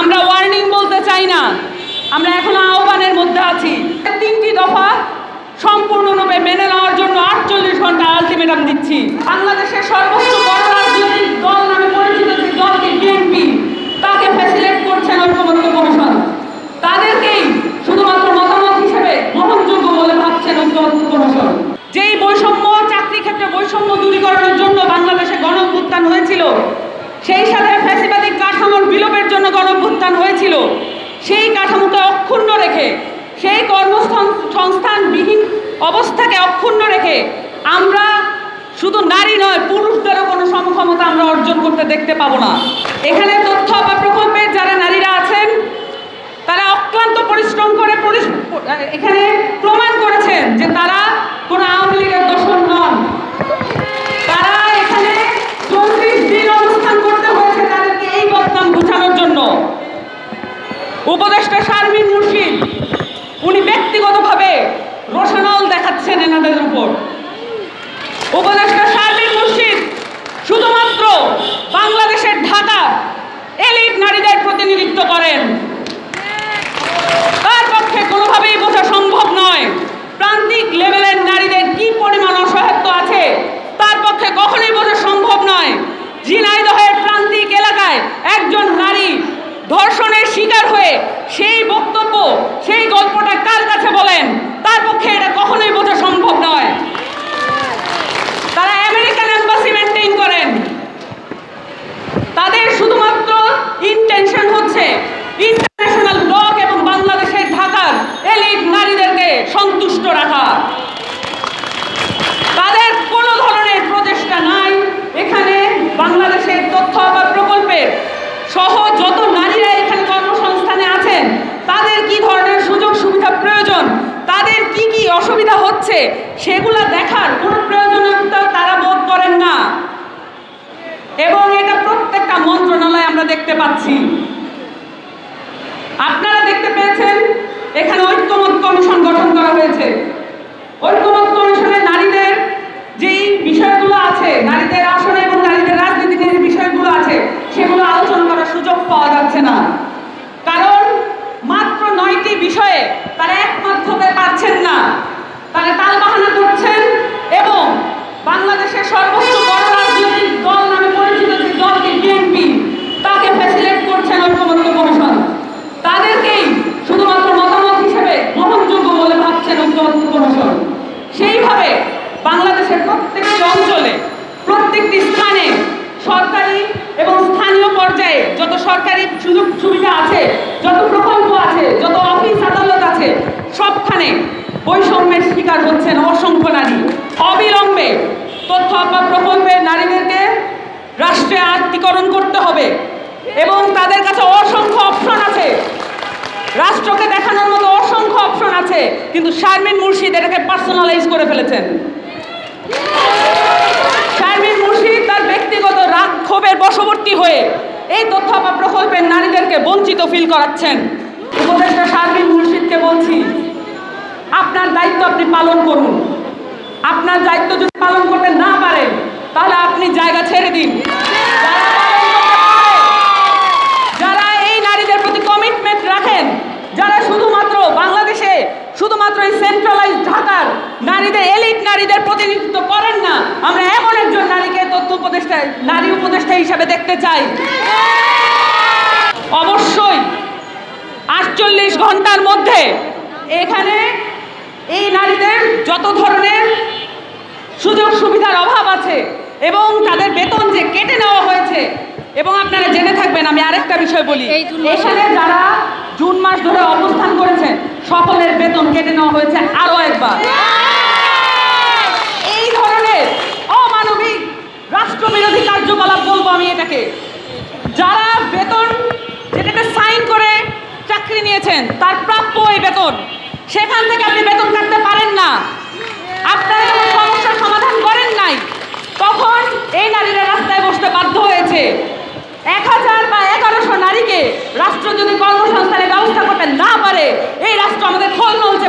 আমরা ওয়ার্নিং বলতে চাই না। আমরা এখনও আহ্বানের মধ্যে আছি। তিনটি দফা সম্পূর্ণরূপে মেনে নেওয়ার জন্য আটচল্লিশ ঘণ্টা আলটিমেটাম দিচ্ছি। বাংলাদেশের সর্বোচ্চ বড় রাজনৈতিক দল নামে পরিচিত যে দলকে বিএনপি তাকে ফ্যাসিলেট করছেন ঐক্যমত্য কমিশন তাদেরকেই শুধুমাত্র মতামত হিসেবে গ্রহণযোগ্য বলে ভাবছেন ঐক্যমত্য কমিশন যেই বৈষম্য, চাকরি ক্ষেত্রে বৈষম্য দূরীকরণের জন্য বাংলাদেশে গণ হয়েছিল, সেই সাথে ফ্যাসিবাদী কাঠামোর বিলোপের জন্য গণ অভ্যুত্থান হয়েছিল সেই কাঠামোকে অক্ষুণ্ণ রেখে সেই কর্মস্থান সংস্থানবিহীন অবস্থাকে অক্ষুণ্ণ রেখে আমরা শুধু নারী নয়, পুরুষদেরও কোনো সমক্ষমতা আমরা অর্জন করতে দেখতে পাবো না। এখানে তথ্য বা প্রকল্পের যারা নারীরা আছেন, তারা অক্লান্ত পরিশ্রম করে পরিস- এখানে প্রমাণ করেছেন যে তারা কোনো আওয়ামী লীগের দোষর নন তারা এখানে চৌত্রিশ দিন অবস্থান করতে হয়েছে তাদেরকে এই বদনাম গুছানোর জন্য উপদেষ্টা শারমিন মুর্শিদ উনি ব্যক্তিগতভাবে রোশানল দেখাচ্ছেন এনাদের উপর উপদেষ্টা শারমিন মুর্শিদ, শুধুমাত্র বাংলাদেশের ঢাকা এলিট নারীদের প্রতিনিধিত্ব করেন। তার পক্ষে কোনোভাবেই বোঝা সম্ভব নয় প্রান্তিক লেভেলের নারীদের কি পরিমাণ অসহায়ত্ব আছে। তার পক্ষে কখনোই বোঝা সম্ভব নয় ঝিনাইদহের প্রান্তিক এলাকায় একজন নারী ধর্ষণের শিকার হয়ে সেই বক্তব্য, সেই গল্পটা কার কাছে বলেন? তার পক্ষে এটা কখনোই বোঝা সম্ভব নয় তারা আমেরিকান এম্বাসি মেনটেন করেন তাদের শুধুমাত্র ইন্টেনশন হচ্ছে ইন্টারন্যাশনাল লক এবং বাংলাদেশের ঢাকার এলিট নারীদেরকে সন্তুষ্ট রাখা তাদের কোনো ধরনের প্রচেষ্টা নাই এখানে বাংলাদেশের তথ্য বা প্রকল্পের সহ যত নারীরা এখানে কর্মসংস্থানে আছেন তাদের কি ধরনের সুযোগ সুবিধা প্রয়োজন তাদের কি কি অসুবিধা হচ্ছে, সেগুলো দেখার কোনো প্রয়োজনীয়তা তারা বোধ করেন না। এবং এটা প্রত্যেকটা মন্ত্রণালয়ে আমরা দেখতে পাচ্ছি। আপনারা দেখতে পেয়েছেন, এখানে ঐক্যমত কমিশন গঠন করা হয়েছে। ঐক্যমত কমিশনে নারীদের যেই বিষয়গুলো আছে, নারীদের আসন এবং নারীদের রাজনীতিতে যে বিষয়গুলো আছে, সেগুলো আলোচনা করার সুযোগ পাওয়া যাচ্ছে না। কারণ মাত্র নয়টি বিষয়ে তারা একমত হতে পারছেন না তারা তালবাহানা করছেন এবং বাংলাদেশের সর্বোচ্চ বড় রাজনৈতিক দল নামে পরিচিত যে দলকে বিএনপি তাকে ফ্যাসিলেট করছেন ঐক্যমত্য কমিশন তাদেরকেই শুধুমাত্র মতামত হিসেবে গ্রহণযোগ্য বলে ভাবছেন ঐক্যমত্য কমিশন সেইভাবে বাংলাদেশের প্রত্যেকটি অঞ্চলে প্রত্যেকটি স্থানে সরকারি এবং স্থানীয় পর্যায়ে যত সরকারি সুযোগ সুবিধা আছে, যত প্রকল্প আছে, যত অফিস আদালত আছে, সবখানে বৈষম্যের শিকার হচ্ছেন অসংখ্য নারী। অবিলম্বে তথ্য বা প্রকল্পে নারীদেরকে রাষ্ট্রে আত্মীকরণ করতে হবে এবং তাদের কাছে অসংখ্য অপশন আছে। রাষ্ট্রকে দেখানোর মতো অসংখ্য অপশন আছে, কিন্তু শারমিন মুর্শিদ এটাকে পার্সোনালাইজ করে ফেলেছেন। শারমিন মুর্শিদ তার ব্যক্তিগত রাগ ক্ষোভের বশবর্তী হয়ে এই তথ্য বা প্রকল্পের নারীদেরকে বঞ্চিত ফিল করাচ্ছেন। উপদেষ্টা শারমিন মুর্শিদকে বলছি, আপনার দায়িত্ব আপনি পালন করুন। আপনার দায়িত্ব যদি পালন করতে না পারেন, তাহলে আপনি জায়গা ছেড়ে দিন। যারা এই নারীদের প্রতি কমিটমেন্ট রাখেন, যারা শুধুমাত্র বাংলাদেশে, শুধুমাত্র এই সেন্ট্রালাইজ ঢাকার নারীদের এলিট নারীদের প্রতিনিধিত্ব করেন না, আমরা এমন একজন নারীকে উপদেষ্টা নারী উপদেষ্টা হিসাবে দেখতে চাই। অবশ্যই আটচল্লিশ ঘণ্টার মধ্যে এখানে এই নারীদের যত ধরনের সুযোগ সুবিধার অভাব আছে এবং তাদের বেতন যে কেটে নেওয়া হয়েছে এবং আপনারা জেনে থাকবেন আমি আরেকটা বিষয় বলি এখানে যারা জুন মাস ধরে অবস্থান করেছেন সকলের বেতন কেটে নেওয়া হয়েছে আরও একবার এই ধরনের অমানবিক রাষ্ট্রবিরোধী কার্যকলাপ বলব আমি এটাকে। যারা বেতন যেটাতে সাইন করে চাকরি নিয়েছেন, তার প্রাপ্য এই বেতন। সেখান থেকে আপনি বেতন কাটতে পারেন না। আপনারা সমস্যার সমাধান করেন নাই, তখন এই নারীরা রাস্তায় বসতে বাধ্য হয়েছে। এক হাজার বা এগারোশো নারীকে রাষ্ট্র যদি কর্মসংস্থানের ব্যবস্থা করতে না পারে, এই রাষ্ট্র আমাদের খোল নলছে